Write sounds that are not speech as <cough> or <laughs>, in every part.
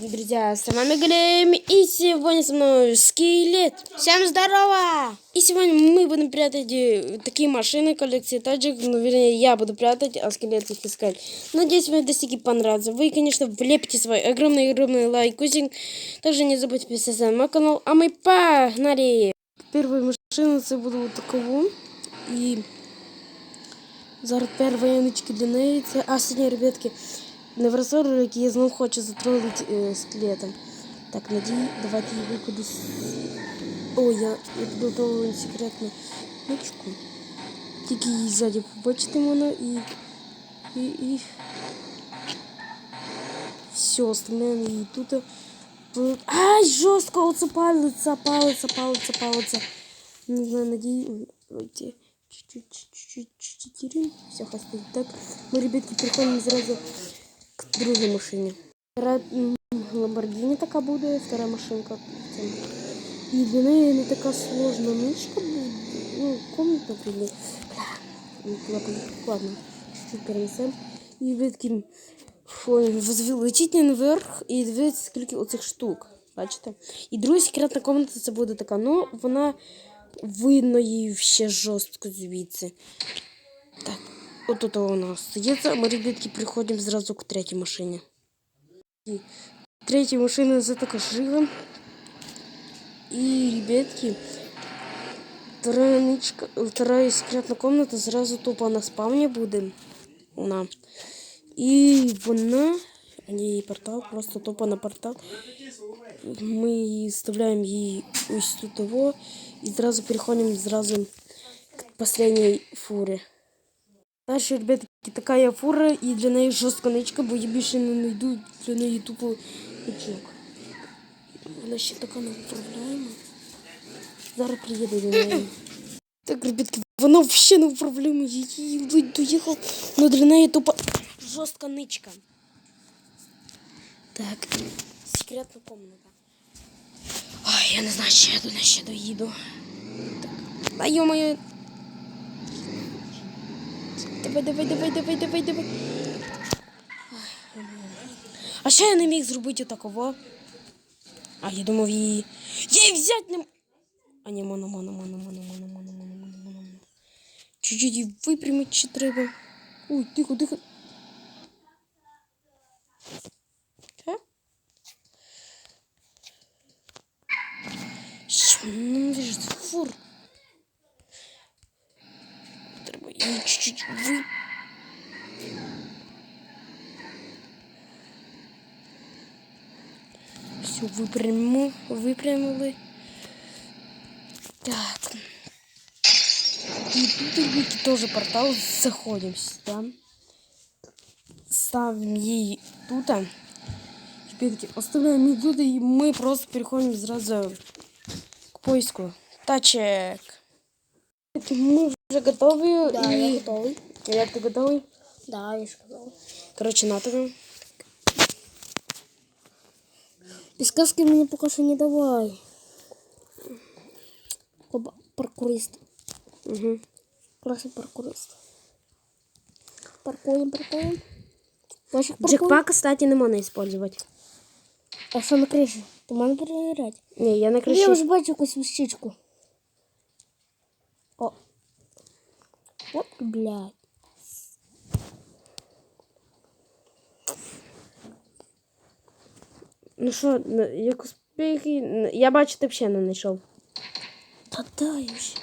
Друзья, с вами Глем, и сегодня со мной Скелет. Всем здорово! И сегодня мы будем прятать э, такие машины коллекции тачек, ну, вернее, я буду прятать, а Скелет их искать. Надеюсь, вам достиги понравятся. Вы, конечно, влепите свой огромный-огромный лайкусик. Также не забудьте подписаться на мой канал, а мы погнали! Первая машина, це буде вот такого. І зараз перша яночки для неї. Це, а, сьогодні, ребятки, невросор, який я знову хочу затролити е, скелетом. Так, надій, давайте її кудись. О, я, я підготовила секретну ничку. Тільки її ззаді побачите мене і. І. і... Все, оставляємо її тут. Тут- Ай, жорстко, оце палиться, палиться, палиться, палиться. Не знаю, надеюсь. Давайте чуть-чуть, чуть-чуть, чуть-чуть. Все, хватит. Так, мы, ребятки, переходим сразу к другой машине. Вторая м, Ламборгини такая будет, вторая машинка. И для неї не така сложна нычка буде. Ну, комната туди поїхав. Ладно, чуть-чуть перенесемо. І ви такі фу, летіть наверх і дивіться, скільки оцих штук. Бачите? І друга секретна комната це буде така, ну, вона видно її ще жорстко звідси. Вот это у нас. Если мы, ребятки, приходим сразу к третьей машине. И третья машина за Такашига. И, ребятки, вторая, нычка, вторая секретная комната сразу тупо на спавне будет. нас, И вона, не портал, просто тупо на портал. Мы вставляем ей ось того и сразу переходим сразу к последней фуре. Дальше, ребятки, така фура, і для неї жорстка ничка, бо я більше не знайду для неї тупо ничок. Вона ще така неуправляема. Зараз приїду до неї. Так, ребятки, вона взагалі неуправляема. Я її ледь доїхав, але для неї тупо жорстка ничка. Так, секретна комната. Ой, я не знаю, чи я туди ще доїду. Так. Да ё-моё. Давай, давай, давай, давай, давай, давай. А ще я не міг зробити такого. А я думав її. Її взяти не. А ні, моно, моно, моно, моно, моно, моно, моно, моно, моно. Чуть-чуть її випрямити ще треба. Ой, тихо, тихо. Все, выпряму, выпрямили. Так. И тут, ребятки, тоже портал. Заходим сюда. Ставим ей тут. Ребятки, оставляем ее тут, и мы просто переходим сразу к поиску тачек. Мы уже готовы. Да, и... я готовий. Як ти готовий? Да, я ж готовий. Короче, на тобі. Підсказки мені поки що не давай. Оба, паркурист. Угу. Класний паркурист. Паркуємо, паркуємо. Ваших паркуємо. Джекпак, кстати, не можна использовать. А що на криші? Ти мене перевіряти? Ні, я на Я криші. вже бачу якусь вещичку. О. От, блядь. Ну що, на- як успіхи? Я бачу, ти взагалі не знайшов. Та дай вже.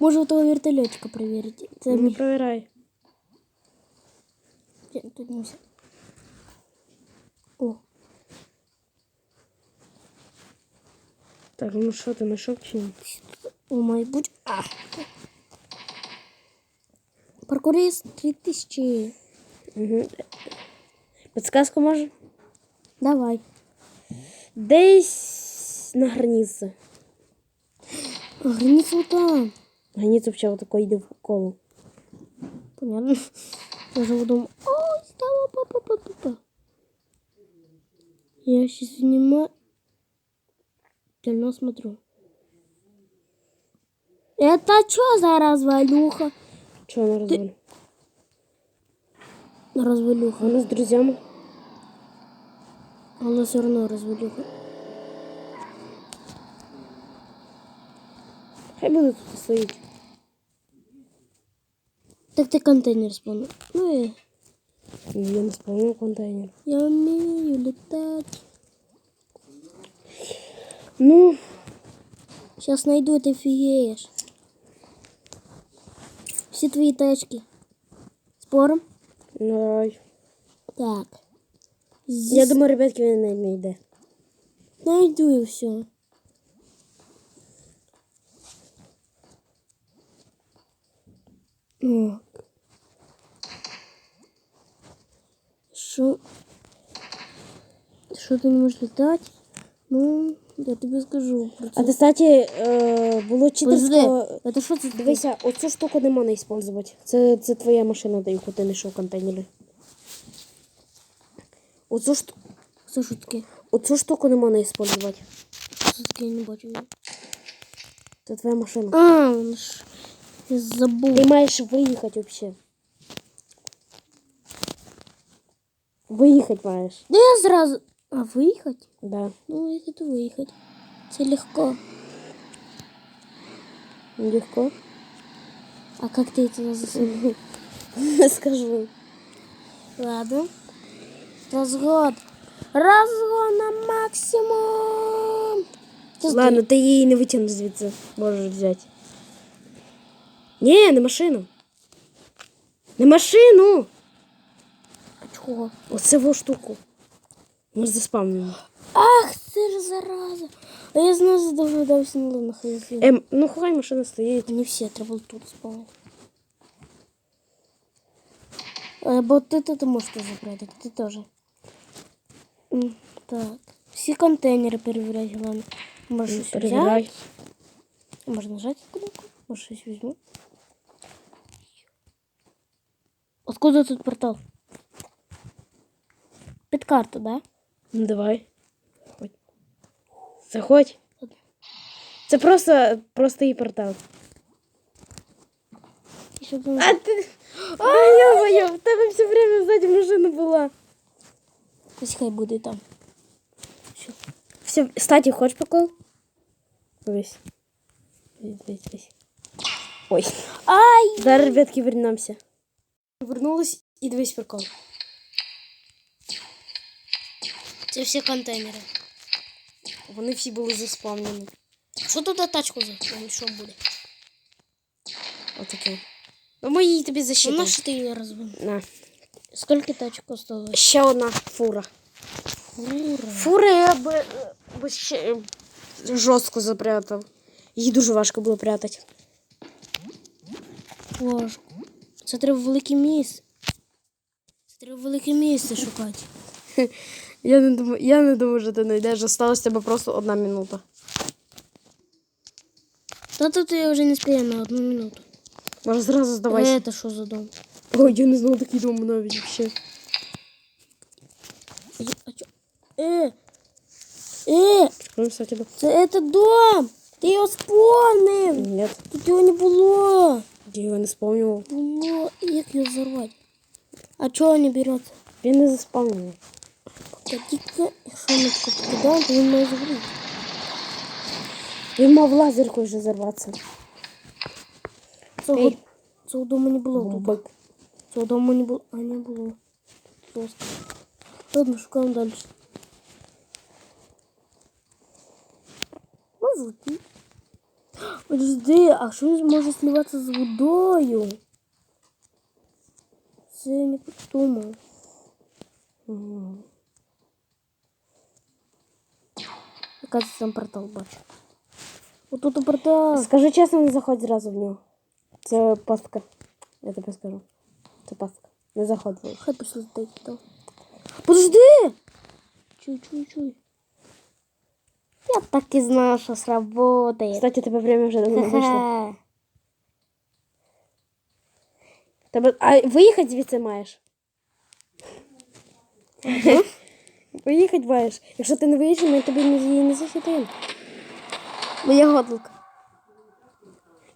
Може у того вертольотика перевірити. Це Не мій. провіряй. Я тут не все. О, Так, ну що, ти знайшов чи ні? о, майбуть. А. Паркурист 3000. Угу. Підсказку може? Давай. десь на границе. Граница вот там. Граница вот такой иди в колу. Понятно. Я же думал, ой, стало папа, папа, папа. Я сейчас снимаю. Дально смотрю. Это что за развалюха? Что на развалюха? Ты... Развалюха. Она с друзьями. Але все одно розвалюха. Хай буде тут стоїть. Так ти контейнер спавнив. Ну і Я не сповнив контейнер. я вмію літати. Ну, Сейчас найду, ты офигеешь. Все твои тачки. Спором? давай. Так. Я думаю, ребятки, він не найду и все. О. Що? Що ти не можеш літати? Ну, я тобі скажу. Про це. А ти, кстати, е, було. Подожди, это що це? Дивися, оцю штуку не можна використовувати. Це, це твоя машина, яку ти знайшов контейнери. Оцю, шту... Це що таке? оцю штуку не можна використовувати. Що це таке? Я не бачу. Це твоя машина. А, он ж- я забув. Ти маєш виїхати взагалі. Виїхати маєш. Да я сразу... А, выехать? Да. Ну, выехать и выехать. Це легко. Легко. А как ты это засунул? Не скажу. Ладно. Разгон. Разгон на максимум. Сейчас Ладно, ти її не витягнеш звідси. Можеш взяти. Ні, не машину. Не машину! А чого? Оце во штуку. Ми ж заспавнимо. Ах, ти ж зараза. А я знаю, задогадався, ну ладно, хай я Ем, ну хай машина стоїть. Не все, треба було тут спавнити. Е, Бо ти тут можеш теж забрати, ти теж. М, Так. Всі контейнери перевіряти, головне. Може щось Перевіряй. взяти? Можна нажати кнопку? Може щось візьму. Откуда тут портал? Під карту, да? Ну давай. Заходь. Заходь. Це просто простий портал. І щоб там... А ти. Ай, ё-моё, в тебе все время сзади машина була. Ось хай буде там. Що? Все, кстати, хочешь прикол? Весь. Весь, весь, весь. Ой. Ай! Зараз, ребятки, вернемся. Вернулась і дивись прикол. Це всі контейнери. Вони всі були заспавнені. Що тут за тачку за? Що буде? Отаке. Ну ми її тобі Ну, защитимо. на що ти її розбив? На. Скільки тачок осталось? Ще одна фура. Ура. Фури я би, би ще жорстко запрятав. Її дуже важко було прятати. Важко. Це треба велике місце. Це треба велике місце шукати. <laughs> Я не думаю, я не думаю, що ти знайдеш. Осталось тебе просто одна минута. Та тут я вже не спію на одну минуту. Може зразу здавайся. Це що за дом? Ой, я не знав такий дом навіть взагалі. А я- А чо? Е! Е! Скажемося тебе. Це це дом! Ти його сповнив! Ні, Тут його не було! я його не сповнював. Було. Як його взорвати? А чого не береться? Він не заспавнений. Та тільки, якщо ми тако покидаємо, то він має згоріти. Він мав лазеркою вже зарватися. Цього, Ей. цього дому не було тут. Бубик. Цього дому не було. А не було. Жорстко. Ладно, шукаємо далі. Може ти? Подожди, а що він може сливатися з водою? Це я не подумав. Мгм. Яка це там портал бачу. Отут портал. Скажи чесно, не заходь зразу в нього. Це пастка. Я тобі скажу. будь. Не заходи. Хай посмотри. Подожди! Чуй, чуй, чуй. Я так и знала, что сработает. Кстати, у тебя время уже давно <laughs> вышло. Тебе... А виїхати звідси маєш? <laughs> Виїхати маєш. Якщо ти не виїдеш, ми тобі не, її не захитаємо. Моя годлка.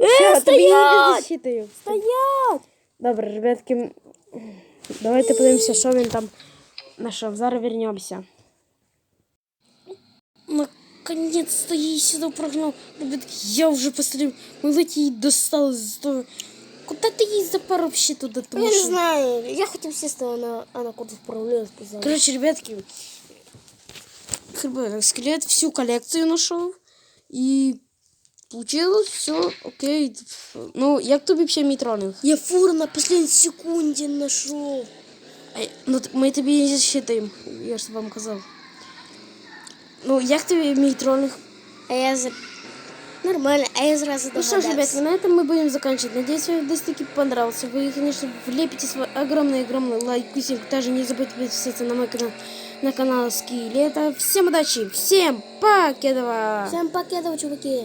Е, стоять! Стоять! Добре, ребятки, м, давайте подивимося, що він там знайшов. Зараз вернемося. наконец-то ей сюда прогнал. Ребят, я уже посмотрел, мы ведь ей достал из того. Куда ты ей запар вообще туда? Я не знаю. Я хотів сісти, вона, вона кудись провалилась, сказала. Короче, ребятки, ХБ, скелет всю коллекцию нашел. И получилось все окей. Ну, як тобі вообще мітронинг? Я фуру на последній секунді знайшов. Ай, Ну, т- ми тобі не засчитаємо, я ж вам казав. Ну, як тобі мій троллинг? А я за... Нормально, а я зразу Ну что ж, ребятки, на этом мы будем заканчивать. Надеюсь, вам видосики понравился. Вы, конечно, влепите свой огромный-огромный лайкусик. Также не забудьте подписаться на мой канал, на канал Ски Лето. Всем удачи, всем покедова! Всем покедов, чуваки.